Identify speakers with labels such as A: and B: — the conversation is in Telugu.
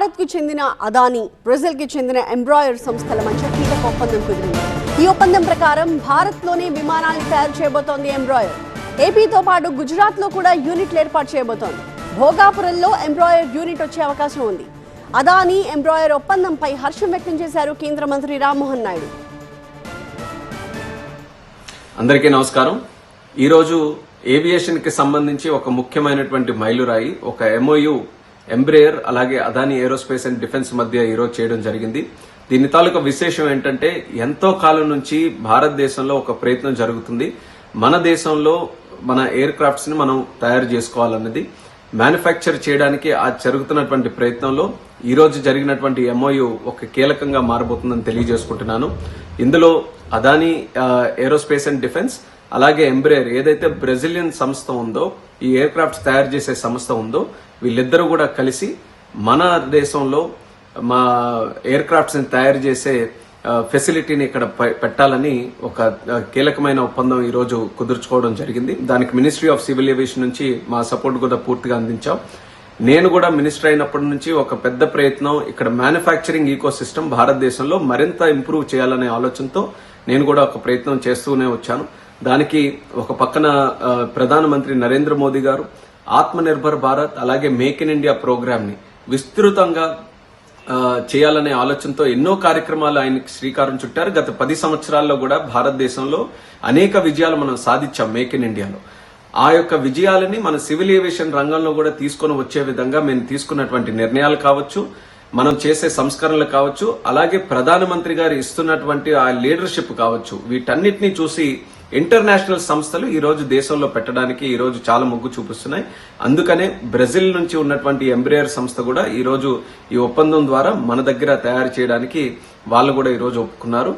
A: భారత్కు చెందిన అదానీ బ్రెజిల్కి చెందిన ఎంబ్రాయర్ సంస్థల మధ్య కీలక ఒప్పందం కుదిరింది. ఈ ఒప్పందం ప్రకారం భారత్లోనే విమానాన్ని విమానాలను తయారు చేయబోతోంది ఎంబ్రాయర్ ఏపీతో పాటు గుజరాత్లో కూడా యూనిట్లు ఏర్పాటు చేయబోతోంది. భోగాపురంలో ఎంబ్రాయర్ యూనిట్ వచ్చే అవకాశం ఉంది. అదానీ ఎంబ్రాయర్ ఒప్పందంపై హర్షం వ్యక్తం చేశారు కేంద్ర మంత్రి రామ్మోహన్ నాయుడు.
B: అందరికీ నమస్కారం. ఈరోజు ఏవియేషన్కి సంబంధించి ఒక ముఖ్యమైనటువంటి మైలురాయి ఒక ఎంఓయు ఎంబ్రేయర్ అలాగే అదాని ఏరోస్పేస్ అండ్ డిఫెన్స్ మధ్య ఈరోజు చేయడం జరిగింది. దీని తాలూకా విశేషం ఏంటంటే ఎంతో కాలం నుంచి భారతదేశంలో ఒక ప్రయత్నం జరుగుతుంది. మన దేశంలో మన ఎయిర్ క్రాఫ్ట్స్ని మనం తయారు చేసుకోవాలన్నది. మ్యానుఫ్యాక్చర్ చేయడానికి ఆ జరుగుతున్నటువంటి ప్రయత్నంలో ఈ రోజు జరిగినటువంటి ఎంఓయు ఒక కీలకంగా మారబోతుందని తెలియజేసుకుంటున్నాను. ఇందులో అదాని ఏరోస్పేస్ అండ్ డిఫెన్స్ అలాగే ఎంబ్రేయర్ ఏదైతే బ్రెజిలియన్ సంస్థ ఉందో ఈ ఎయిర్ క్రాఫ్ట్స్ తయారు చేసే సంస్థ ఉందో వీళ్ళిద్దరూ కూడా కలిసి మన దేశంలో మా ఎయిర్ క్రాఫ్ట్స్ని తయారు చేసే ఫెసిలిటీని ఇక్కడ పెట్టాలని ఒక కీలకమైన ఒప్పందం ఈరోజు కుదుర్చుకోవడం జరిగింది. దానికి మినిస్ట్రీ ఆఫ్ సివిల్ ఏవియేషన్ నుంచి మా సపోర్ట్ కూడా పూర్తిగా అందించాం. నేను కూడా మినిస్టర్ అయినప్పటి నుంచి ఒక పెద్ద ప్రయత్నం ఇక్కడ మ్యానుఫ్యాక్చరింగ్ ఈకో సిస్టమ్ భారతదేశంలో మరింత ఇంప్రూవ్ చేయాలనే ఆలోచనతో నేను కూడా ఒక ప్రయత్నం చేస్తూనే వచ్చాను. దానికి ఒక పక్కన ప్రధానమంత్రి నరేంద్ర మోదీ గారు ఆత్మ నిర్భర్ భారత్ అలాగే మేక్ ఇన్ ఇండియా ప్రోగ్రామ్ని విస్తృతంగా చేయాలనే ఆలోచనతో ఎన్నో కార్యక్రమాలు ఆయనకి శ్రీకారం చుట్టారు. గత పది సంవత్సరాల్లో కూడా భారతదేశంలో అనేక విజయాలు మనం సాధించాం మేక్ ఇన్ ఇండియాలో. ఆ యొక్క విజయాలని మన సివిల్ ఏవియేషన్ రంగంలో కూడా తీసుకొని వచ్చే విధంగా మేము తీసుకున్నటువంటి నిర్ణయాలు కావచ్చు మనం చేసే సంస్కరణలు కావచ్చు అలాగే ప్రధానమంత్రి గారు ఇస్తున్నటువంటి ఆ లీడర్షిప్ కావచ్చు. వీటన్నిటిని చూసి ఇంటర్నేషనల్ సంస్థలు ఈ రోజు దేశంలో పెట్టడానికి ఈ రోజు చాలా మొగ్గు చూపిస్తున్నాయి. అందుకనే బ్రెజిల్ నుంచి ఉన్నటువంటి ఎంబ్రియర్ సంస్థ కూడా ఈ రోజు ఈ ఒప్పందం ద్వారా మన దగ్గర తయారు చేయడానికి వాళ్ళు కూడా ఈ రోజు ఒప్పుకున్నారు.